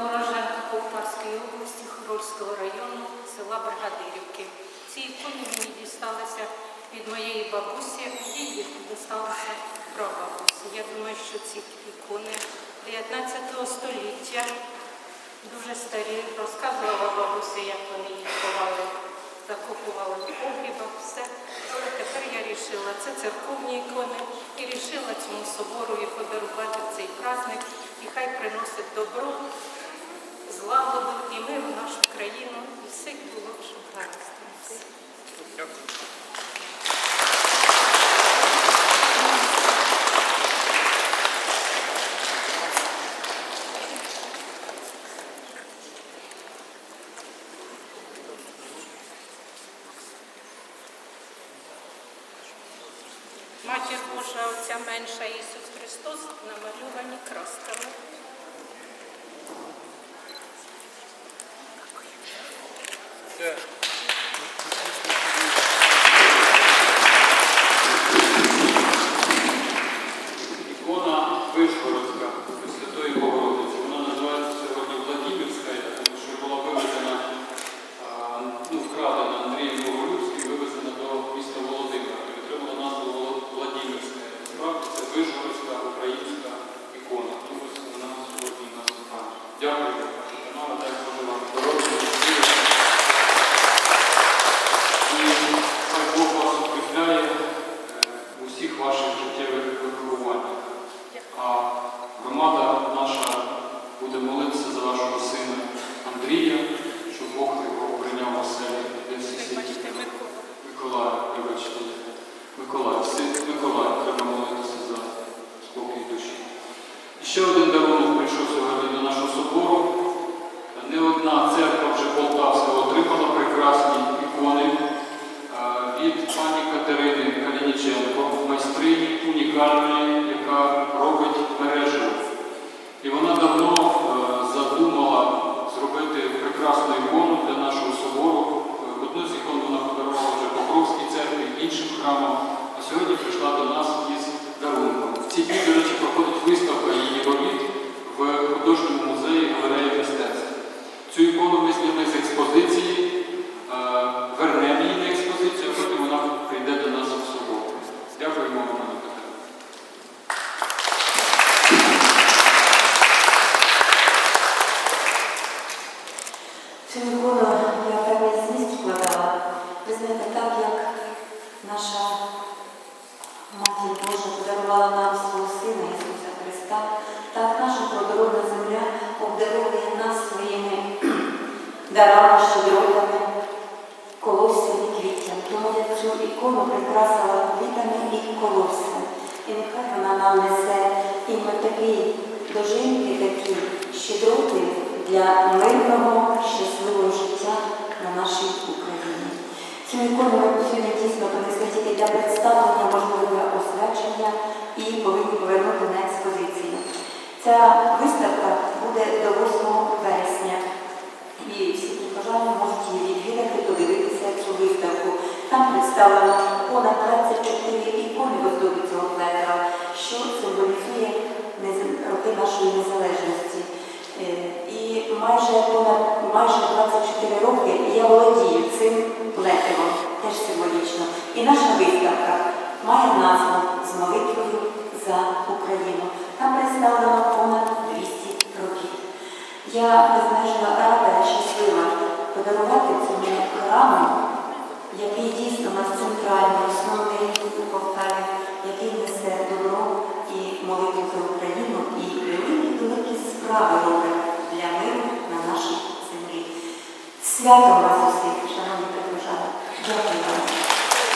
Мороженка Полтавської області, Хорольського району, села Бригадирівки. Ці ікони мені дісталися від моєї бабусі, їй дісталися прабабусі. Я думаю, що ці ікони 19 століття дуже старі. Розказувала бабуся, як вони їх ховали, закопували в погрібах, все. Але тепер я вирішила, це церковні ікони, і вирішила цьому соборові подарувати цей праздник. І хай приносить в нашу країну. І все було, щоб гаразд. Матір Божа, Отця менша Ісус Христос намалювані красками. Ікона Вишгородська Пресвятої Богородиці. Вона називається сьогодні Владимирська, тому що була вивезена, ну, вкрадена Андрієм Боголюбським, вивезена до міста Володимира. І отримала назву Владимирська. Це Вишгородська українська ікона. Дякую, God. Так як наша Матір Божа подарувала нам свого Сина Ісуса Христа, так наша плодородна земля обдаровує нас своїми дарами, щедротами, колосся і квітям. Тому я цю ікону прикрасила квітами і колоссям. І нехай вона нам несе іменно такі дожинки, такі щедроти для мирного, щасливого життя на нашій Україні. Ікону ми сьогодні дійсно понесли тільки для представлення, можливо, для освячення і повинні повернути на експозицію. Ця виставка буде до 8 вересня. І всі ті бажання можуть її відвідати, подивитися цю виставку. Там представлено понад 24 ікони в цього клетера, що символізує роки нашої незалежності. Е, І майже понад майже 24 роки я володію цим плетивом, теж символічно. І наша виставка має назву з молитвою за Україну. Там представлено понад 200 робіт. Я безмежно рада і щаслива подарувати цьому храму, який дійсно у нас центральний, основний у Полтаві, який несе добро і молитву за Україну, і великі великі справи робить для миру на нашій землі. Свято вас усіх, Thank you.